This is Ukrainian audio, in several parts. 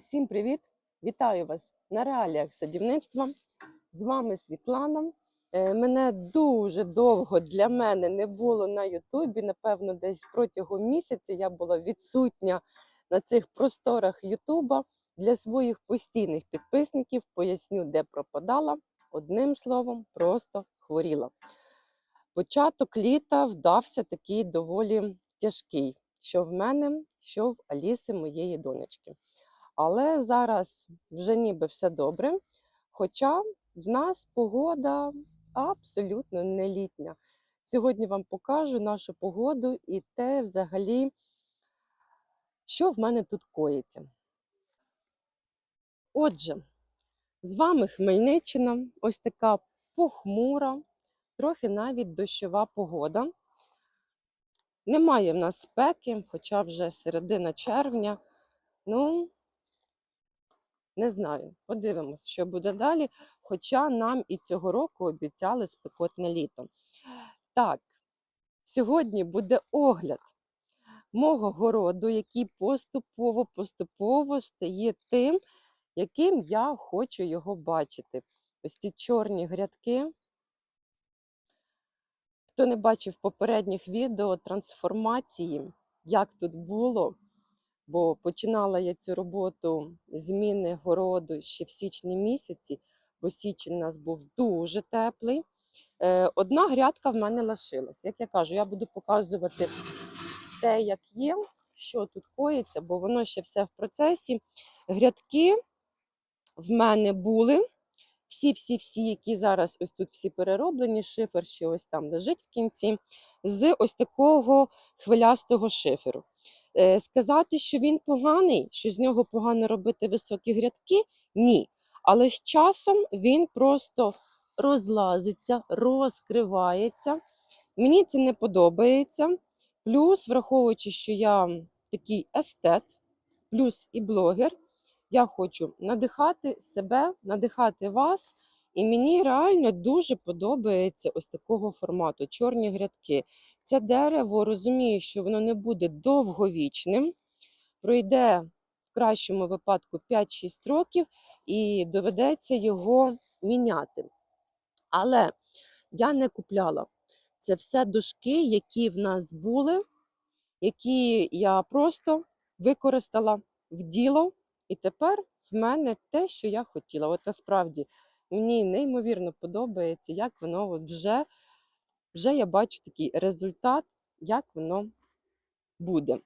Всім привіт! Вітаю вас на реаліях садівництва. З вами Світлана. Е, Мене дуже довго для мене не було на Ютубі. Напевно, десь протягом місяця я була відсутня на цих просторах Ютуба. Для своїх постійних підписників поясню, де пропадала. Одним словом, просто хворіла. Початок літа вдався такий доволі тяжкий, що в мене, що в Аліси, моєї донечки. Але зараз вже ніби все добре. Хоча в нас погода абсолютно не літня. Сьогодні вам покажу нашу погоду і те, взагалі, що в мене тут коїться. Отже, з вами Хмельниччина, ось така похмура, трохи навіть дощова погода. Немає в нас спеки, хоча вже середина червня. Ну, не знаю, подивимось, що буде далі. Хоча нам і цього року обіцяли спекотне літо. Так, сьогодні буде огляд мого городу, який поступово-поступово стає тим, яким я хочу його бачити. Ось ці чорні грядки. Хто не бачив попередніх відео трансформації, як тут було, бо починала я цю роботу зміни городу ще в січні місяці, бо січень у нас був дуже теплий. Е, Одна грядка в мене лишилась. Як я кажу, я буду показувати те, як є, що тут коїться, бо воно ще все в процесі. Грядки в мене були. Всі-всі-всі, які зараз ось тут всі перероблені, шифер ще ось там лежить в кінці, з ось такого хвилястого шиферу. Е, Сказати, що він поганий, що з нього погано робити високі грядки, ні. Але з часом він просто розлазиться, розкривається. Мені це не подобається. Плюс, враховуючи, що я такий естет, плюс і блогер, я хочу надихати себе, надихати вас. І мені реально дуже подобається ось такого формату чорні грядки. Це дерево розумію, що воно не буде довговічним, пройде в кращому випадку 5-6 років і доведеться його міняти. Але я не купляла. Це все дошки, які в нас були, які я просто використала в діло. І тепер в мене те, що я хотіла. От насправді мені неймовірно подобається, як воно от вже, вже я бачу такий результат, як воно буде.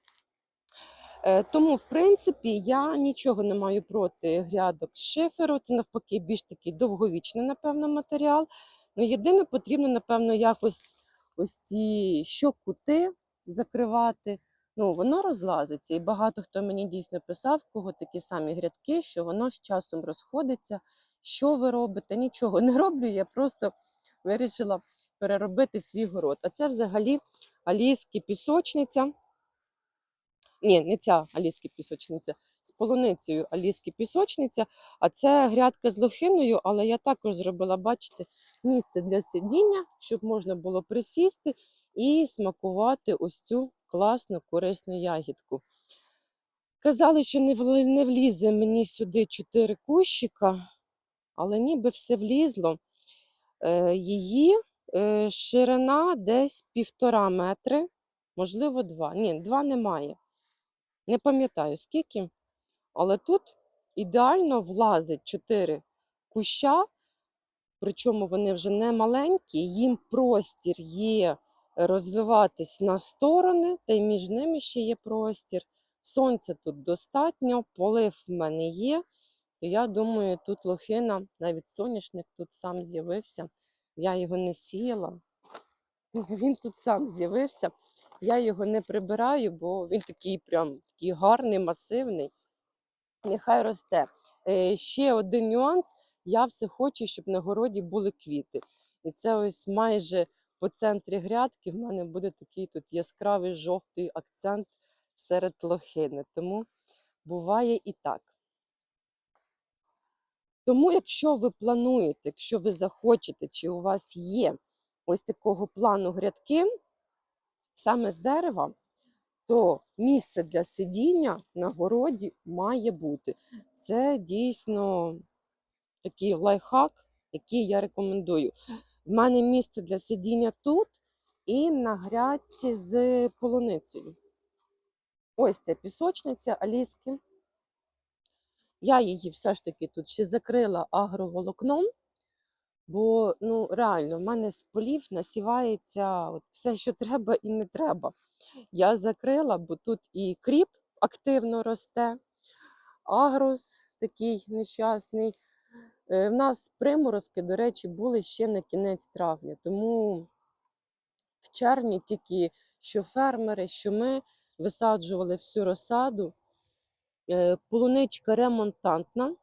Е, Тому, в принципі, я нічого не маю проти грядок з шиферу. Це навпаки більш такий довговічний, напевно, матеріал. Ну, єдине, потрібно, напевно, якось ось ці щокути закривати. Ну, воно розлазиться. І багато хто мені дійсно писав, кого такі самі грядки, що воно з часом розходиться. Що ви робите? Нічого не роблю. Я просто вирішила переробити свій город. А це взагалі алійська пісочниця. Ні, не ця алійська пісочниця, з полуницею алійська пісочниця, а це грядка з лохиною, але я також зробила, бачите, місце для сидіння, щоб можна було присісти і смакувати ось цю класну корисну ягідку. Казали, що не влізе мені сюди чотири кущика, але ніби все влізло. Е, Її е, ширина десь півтора метри, можливо, два. Ні, два немає. Не пам'ятаю скільки, але тут ідеально влазить чотири куща, причому вони вже не маленькі, їм простір є розвиватись на сторони, та й між ними ще є простір. Сонця тут достатньо, полив в мене є. То я думаю, тут лохина, навіть соняшник тут сам з'явився. Я його не сіяла. Він тут сам з'явився. Я його не прибираю, бо він такий прям такий гарний, масивний. Нехай росте. Е, ще один нюанс. Я все хочу, щоб на городі були квіти. І це ось майже по центрі грядки в мене буде такий тут яскравий жовтий акцент серед лохини. Тому буває і так. Тому, якщо ви плануєте, якщо ви захочете, чи у вас є ось такого плану грядки, саме з дерева, то місце для сидіння на городі має бути. Це дійсно такий лайфхак, який я рекомендую. В мене місце для сидіння тут і на грядці з полуницею. Ось ця пісочниця Аліски. Я її все ж таки тут ще закрила агроволокном, бо ну реально в мене з полів насівається от все, що треба і не треба. Я закрила, бо тут і кріп активно росте, агрос такий нещасний. Е, В нас приморозки, до речі, були ще на кінець травня, тому в червні тільки що фермери, що ми висаджували всю розсаду. Е, Полуничка ремонтантна,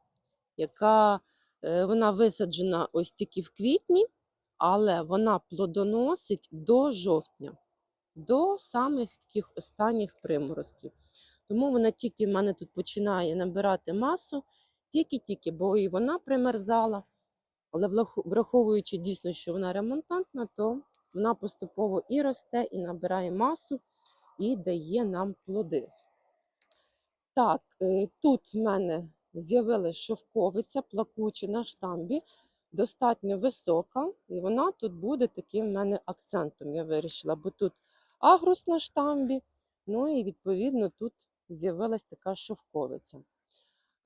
яка е, вона висаджена ось тільки в квітні, але вона плодоносить до жовтня, до самих таких останніх приморозків. Тому вона тільки в мене тут починає набирати масу, тільки-тільки, бо і вона примерзала. Але враховуючи дійсно, що вона ремонтантна, то вона поступово і росте, і набирає масу, і дає нам плоди. Так, е, тут в мене з'явилася шовковиця плакуча на штамбі, достатньо висока, і вона тут буде таким в мене акцентом. Я вирішила, бо тут агрус на штамбі, ну і відповідно тут з'явилась така шовковиця.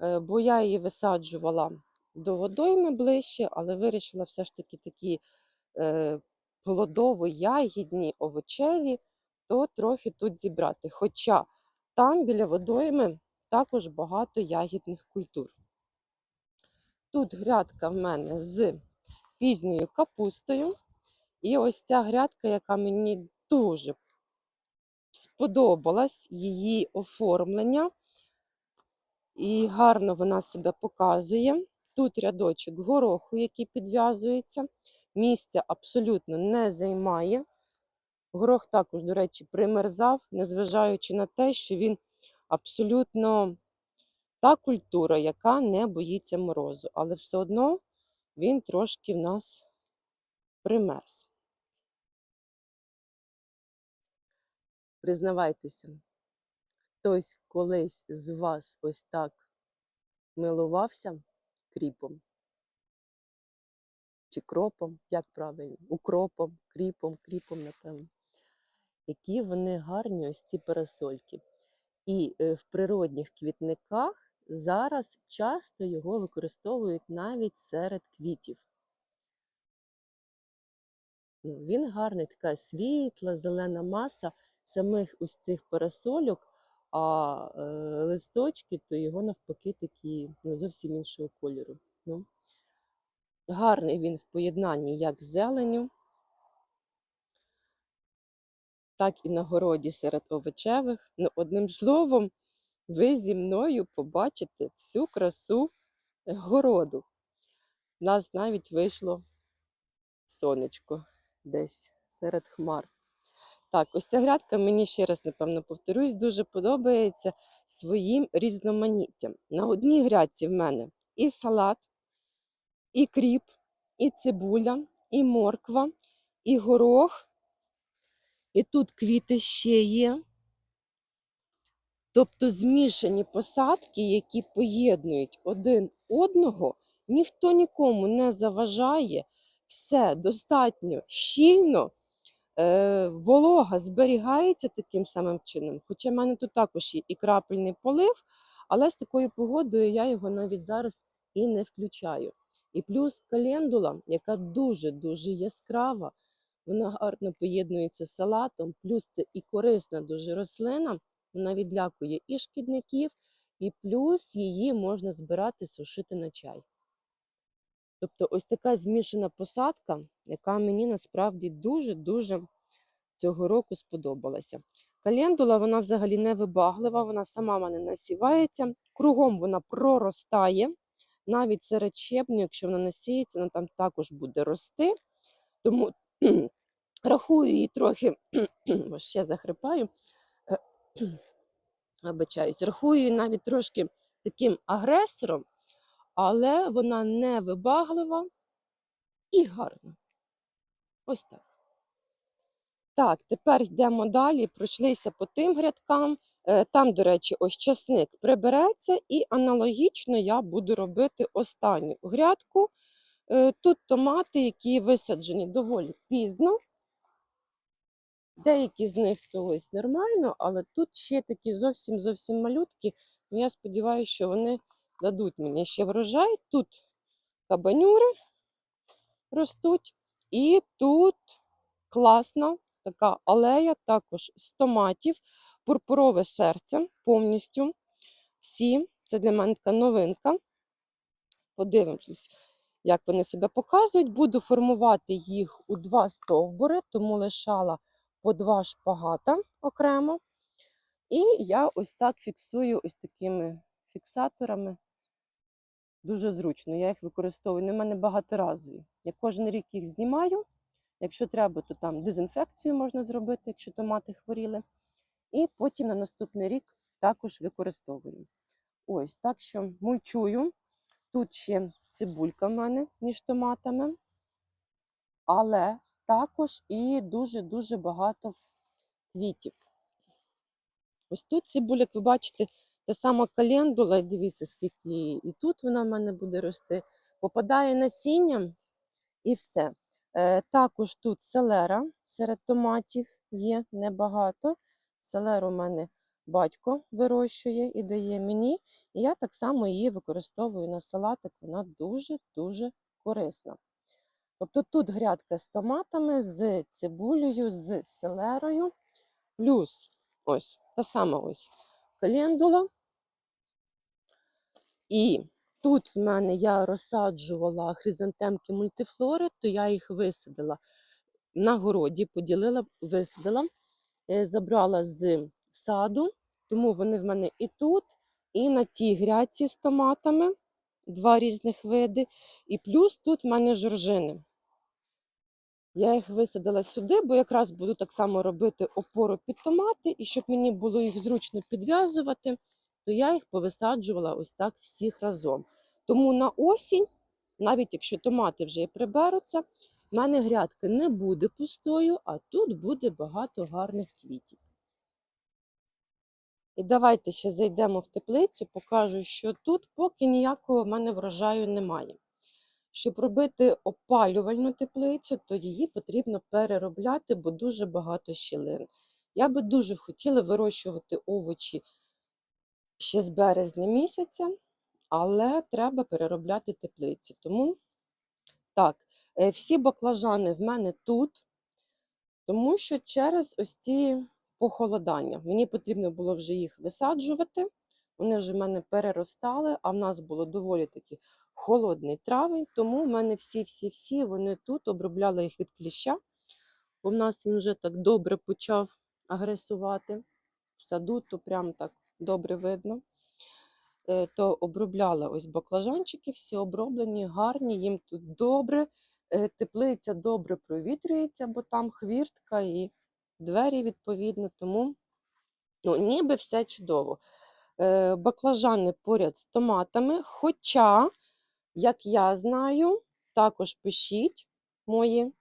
Е, Бо я її висаджувала до водойми ближче, але вирішила все ж таки такі е, плодово-ягідні, овочеві, то трохи тут зібрати. Хоча там біля водойми також багато ягідних культур. Тут грядка в мене з пізньою капустою. І ось ця грядка, яка мені дуже сподобалась, її оформлення. І гарно вона себе показує. Тут рядочок гороху, який підв'язується. Місця абсолютно не займає. Горох також, до речі, примерзав, незважаючи на те, що він абсолютно та культура, яка не боїться морозу. Але все одно він трошки в нас примерз. Признавайтеся, хтось колись з вас ось так милувався кріпом чи кропом, як правильно, укропом, кріпом, кріпом, напевно. Які вони гарні, ось ці парасольки. І е, в природних квітниках зараз часто його використовують навіть серед квітів. Ну, він гарний, така світла, зелена маса самих ось цих парасольок, а е, листочки, то його навпаки такі ну, зовсім іншого кольору. Ну, гарний він в поєднанні як з зеленю, так і на городі серед овочевих. Ну, одним словом, ви зі мною побачите всю красу городу. У нас навіть вийшло сонечко десь серед хмар. Так, ось ця грядка мені ще раз, напевно, повторюсь, дуже подобається своїм різноманіттям. На одній грядці в мене і салат, і кріп, і цибуля, і морква, і горох, і тут квіти ще є. Тобто змішані посадки, які поєднують один одного, ніхто нікому не заважає, все достатньо щільно, е, волога зберігається таким самим чином. Хоча в мене тут також є і крапельний полив, але з такою погодою я його навіть зараз і не включаю. І плюс календула, яка дуже-дуже яскрава, вона гарно поєднується з салатом, плюс це і корисна дуже рослина, вона відлякує і шкідників, і плюс її можна збирати, сушити на чай. Тобто ось така змішана посадка, яка мені насправді дуже-дуже цього року сподобалася. Календула, вона взагалі не вибаглива, вона сама в мене насівається, кругом вона проростає, навіть серед щебню, якщо вона насіється, вона там також буде рости. Тому рахую її трохи, ще захрипаю, вибачаюсь, рахую її навіть трошки таким агресором, але вона не вибаглива і гарна. Ось так. Так, тепер йдемо далі. Пройшлися по тим грядкам. Е, Там, до речі, ось часник прибереться, і аналогічно я буду робити останню грядку. Е, Тут томати, які висаджені доволі пізно. Деякі з них то ось нормально, але тут ще такі зовсім зовсім малютки. Ну, Я сподіваюся, що вони дадуть мені ще врожай. Тут кабанюри ростуть, і тут класна така алея, також з томатів, пурпурове серце повністю. Всі, це для мене така новинка. Подивимось, як вони себе показують. Буду формувати їх у два стовбури, тому лишала по два шпагата окремо. І я ось так фіксую ось такими фіксаторами. Дуже зручно. Я їх використовую. Вони в мене багаторазові. Я кожен рік їх знімаю. Якщо треба, то там дезінфекцію можна зробити, якщо томати хворіли. І потім на наступний рік також використовую. Ось так що мульчую. Тут ще цибулька в мене між томатами, але також і дуже-дуже багато квітів. Ось тут цибуля, як ви бачите, та сама календула, дивіться, скільки її. І тут вона в мене буде рости. Попадає насінням і все. Е, також тут селера серед томатів є небагато. Селеру у мене батько вирощує і дає мені. І я так само її використовую на салатик. Вона дуже-дуже корисна. Тобто тут грядка з томатами, з цибулею, з селерою, плюс ось та сама ось календула. І тут в мене я розсаджувала хризантемки мультифлори, то я їх висадила на городі, поділила, висадила, е, забрала з саду, тому вони в мене і тут, і на тій грядці з томатами, два різних види. І плюс тут в мене жоржини. Я їх висадила сюди, бо якраз буду так само робити опору під томати, і щоб мені було їх зручно підв'язувати, то я їх повисаджувала ось так всіх разом. Тому на осінь, навіть якщо томати вже і приберуться, в мене грядка не буде пустою, а тут буде багато гарних квітів. І давайте ще зайдемо в теплицю, покажу, що тут поки ніякого в мене врожаю немає. Щоб робити опалювальну теплицю, то її потрібно переробляти, бо дуже багато щілин. Я би дуже хотіла вирощувати овочі ще з березня місяця, але треба переробляти теплицю. Тому так, е, всі баклажани в мене тут, тому що через ось ці похолодання. Мені потрібно було вже їх висаджувати. Вони вже в мене переростали, а в нас було доволі таки холодний травень, тому в мене всі-всі-всі вони тут обробляла їх від кліща, бо в нас він вже так добре почав агресувати. В саду то прям так добре видно. Е, То обробляла ось баклажанчики, всі оброблені, гарні, їм тут добре. Е, Теплиця добре провітрюється, бо там хвіртка і двері відповідно, тому ну, ніби все чудово. Е, Баклажани поряд з томатами. Хоча, як я знаю, також пишіть мої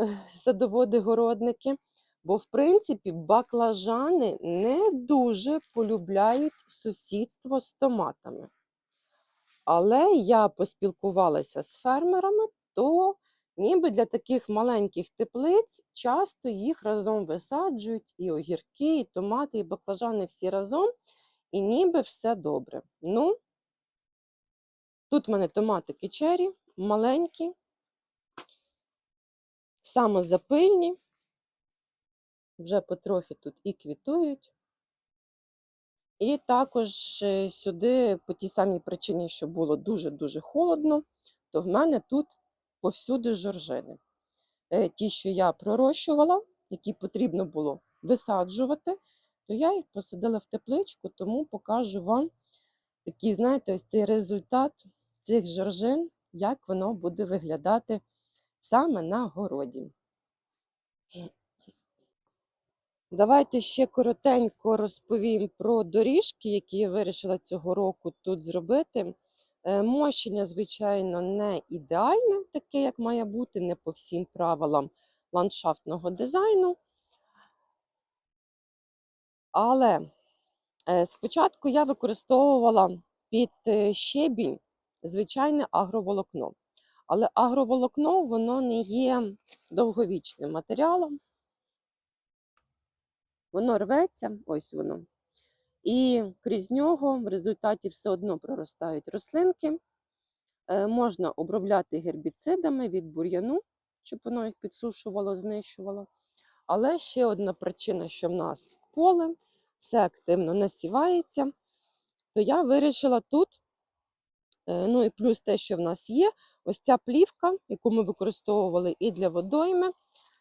е, садоводи-городники, бо, в принципі, баклажани не дуже полюбляють сусідство з томатами. Але я поспілкувалася з фермерами, то ніби для таких маленьких теплиць часто їх разом висаджують і огірки, і томати, і баклажани всі разом, і ніби все добре. Ну, тут в мене томатики чері, маленькі, самозапильні, вже потрохи тут і квітують. І також е, сюди, по тій самій причині, що було дуже-дуже холодно, то в мене тут повсюди жоржини. Е, Ті, що я пророщувала, які потрібно було висаджувати, то я їх посадила в тепличку, тому покажу вам такий, знаєте, ось цей результат цих жоржин, як воно буде виглядати саме на городі. Давайте ще коротенько розповім про доріжки, які я вирішила цього року тут зробити. Е, Мощення, звичайно, не ідеальне, таке, як має бути, не по всім правилам ландшафтного дизайну. Але е, спочатку я використовувала під е, щебінь звичайне агроволокно. Але агроволокно воно не є довговічним матеріалом. Воно рветься, ось воно. І крізь нього в результаті все одно проростають рослинки. Е, Можна обробляти гербіцидами від бур'яну, щоб воно їх підсушувало, знищувало. Але ще одна причина, що в нас поле, все активно насівається, то я вирішила тут, е, ну і плюс те, що в нас є, ось ця плівка, яку ми використовували і для водойми,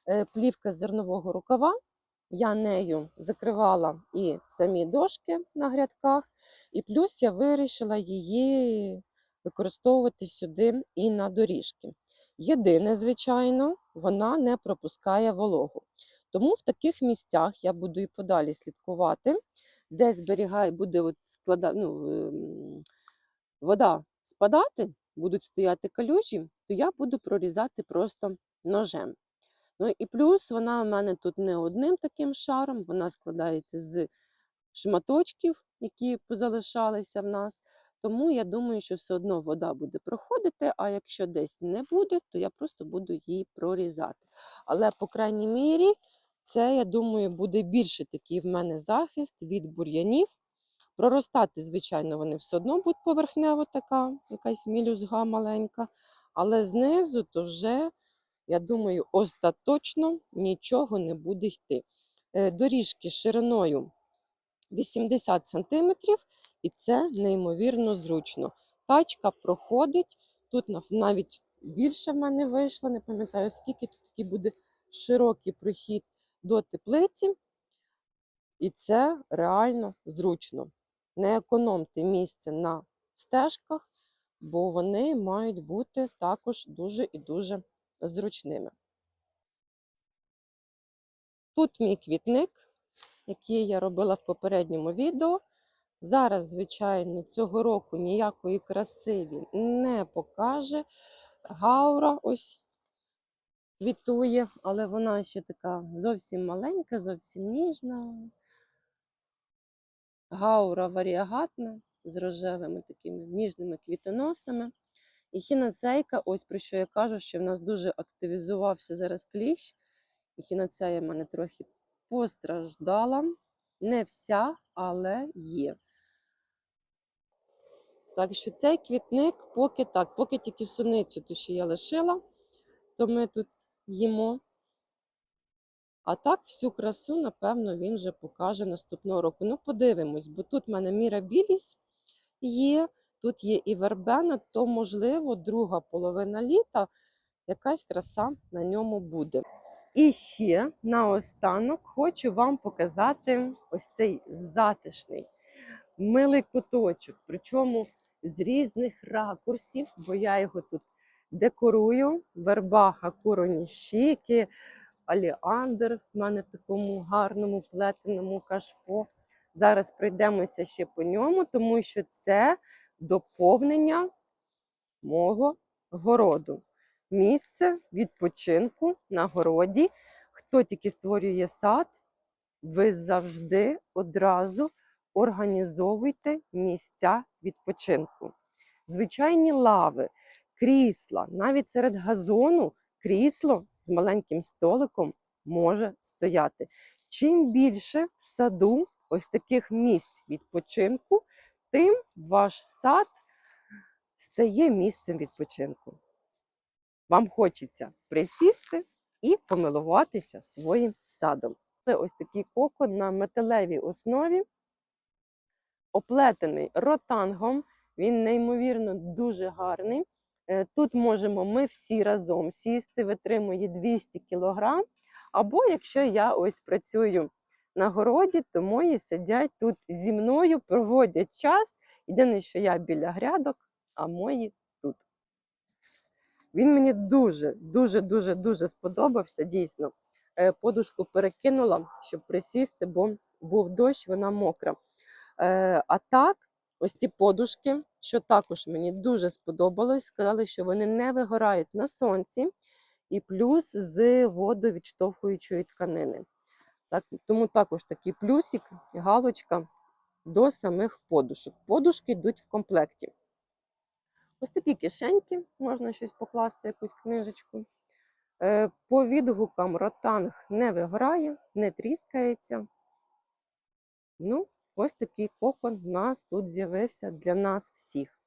е, плівка зернового рукава. Я нею закривала і самі дошки на грядках, і плюс я вирішила її використовувати сюди і на доріжки. Єдине, звичайно, вона не пропускає вологу. Тому в таких місцях я буду і подалі слідкувати, де зберігає, буде от склада, ну, ем, вода спадати, будуть стояти калюжі, то я буду прорізати просто ножем. Ну і плюс вона в мене тут не одним таким шаром, вона складається з шматочків, які позалишалися в нас. Тому я думаю, що все одно вода буде проходити, а якщо десь не буде, то я просто буду її прорізати. Але, по крайній мірі, це, я думаю, буде більше такий в мене захист від бур'янів. Проростати, звичайно, вони все одно будуть поверхнево така, якась мілюзга маленька. Але знизу то вже, я думаю, остаточно нічого не буде йти. Е, Доріжки шириною 80 см, і це неймовірно зручно. Тачка проходить, тут навіть більше в мене вийшло, не пам'ятаю скільки, тут такий буде широкий прохід до теплиці, і це реально зручно. Не економте місце на стежках, бо вони мають бути також дуже і дуже зручними. Тут мій квітник, який я робила в попередньому відео. Зараз, звичайно, цього року ніякої краси він не покаже. Гаура ось квітує, але вона ще така зовсім маленька, зовсім ніжна. Гаура варіагатна з рожевими такими ніжними квітоносами. І хіноцейка, ось про що я кажу, що в нас дуже активізувався зараз кліщ. І хіноцея в мене трохи постраждала. Не вся, але є. Так що цей квітник поки так, поки тільки суницю ту, що я лишила, то ми тут їмо. А так всю красу, напевно, він вже покаже наступного року. Ну, подивимось, бо тут в мене мірабіліс є, тут є і вербена, то, можливо, друга половина літа якась краса на ньому буде. І ще наостанок хочу вам показати ось цей затишний, милий куточок, причому з різних ракурсів, бо я його тут декорую. Вербаха, куроні щіки, аліандр в мене в такому гарному плетеному кашпо. Зараз пройдемося ще по ньому, тому що це доповнення мого городу. Місце відпочинку на городі. Хто тільки створює сад, ви завжди одразу організовуйте місця відпочинку. Звичайні лави, крісла, навіть серед газону крісло з маленьким столиком може стояти. Чим більше в саду ось таких місць відпочинку, тим ваш сад стає місцем відпочинку. Вам хочеться присісти і помилуватися своїм садом. Це ось такий кокон на металевій основі, оплетений ротангом. Він неймовірно дуже гарний. Е, Тут можемо ми всі разом сісти, витримує 200 кг. Або якщо я ось працюю на городі, то мої сидять тут зі мною, проводять час. Єдине, що я біля грядок, а мої тут. Він мені дуже, дуже, дуже, дуже сподобався. Дійсно, Е, подушку перекинула, щоб присісти, бо був дощ, вона мокра. Е, А так, ось ці подушки, що також мені дуже сподобалось, сказали, що вони не вигорають на сонці, і плюс з водовідштовхуючої тканини. Так, тому також такий плюсик, галочка до самих подушок. Подушки йдуть в комплекті. Ось такі кишеньки, можна щось покласти, якусь книжечку. Е, По відгукам ротанг не вигорає, не тріскається. Ну, ось такий кокон в нас тут з'явився для нас всіх.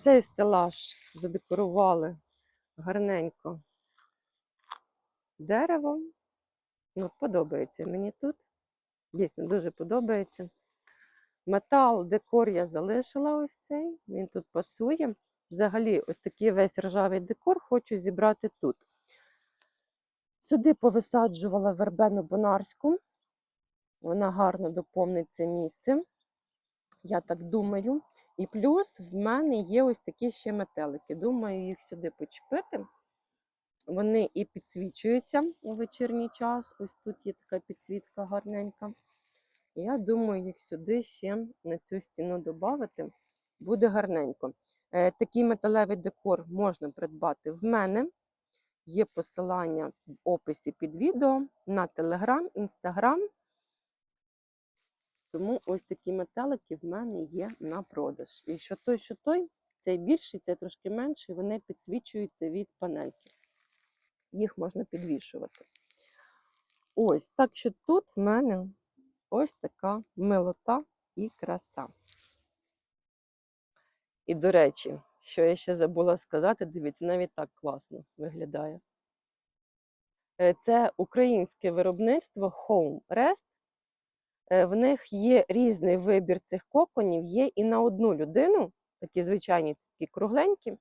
Цей стелаж задекорували гарненько деревом. Ну, подобається мені тут. Дійсно, дуже подобається. Метал, декор я залишила ось цей, він тут пасує. Взагалі, ось такий весь ржавий декор хочу зібрати тут. Сюди повисаджувала вербену бонарську. Вона гарно доповнить це місце. Я так думаю. І плюс в мене є ось такі ще метелики. Думаю, їх сюди почепити. Вони і підсвічуються у вечірній час. Ось тут є така підсвітка гарненька. Я думаю, їх сюди ще на цю стіну додати. Буде гарненько. Е, Такий металевий декор можна придбати в мене. Є посилання в описі під відео на Телеграм, Інстаграм. Тому ось такі метелики в мене є на продаж. І що той, що той, цей більший, цей трошки менший, вони підсвічуються від панельки. Їх можна підвішувати. Ось, так що тут в мене ось така милота і краса. І, до речі, що я ще забула сказати, дивіться, навіть так класно виглядає. Е, Це українське виробництво Home Rest. Е, В них є різний вибір цих коконів, є і на одну людину, такі звичайні такі кругленькі.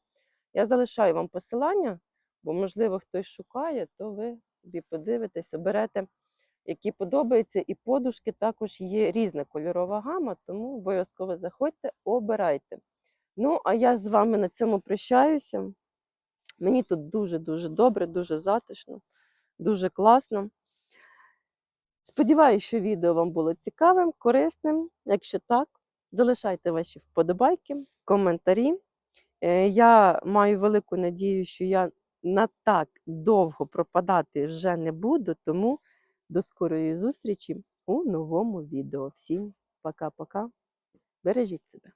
Я залишаю вам посилання, бо, можливо, хтось шукає, то ви собі подивитесь, оберете, які подобаються. І подушки також є різна кольорова гама, тому обов'язково заходьте, обирайте. Ну, а я з вами на цьому прощаюся. Мені тут дуже-дуже добре, дуже затишно, дуже класно. Сподіваюся, що відео вам було цікавим, корисним. Якщо так, залишайте ваші вподобайки, коментарі. Е, Я маю велику надію, що я на так довго пропадати вже не буду, тому до скорої зустрічі у новому відео. Всім пока-пока. Бережіть себе.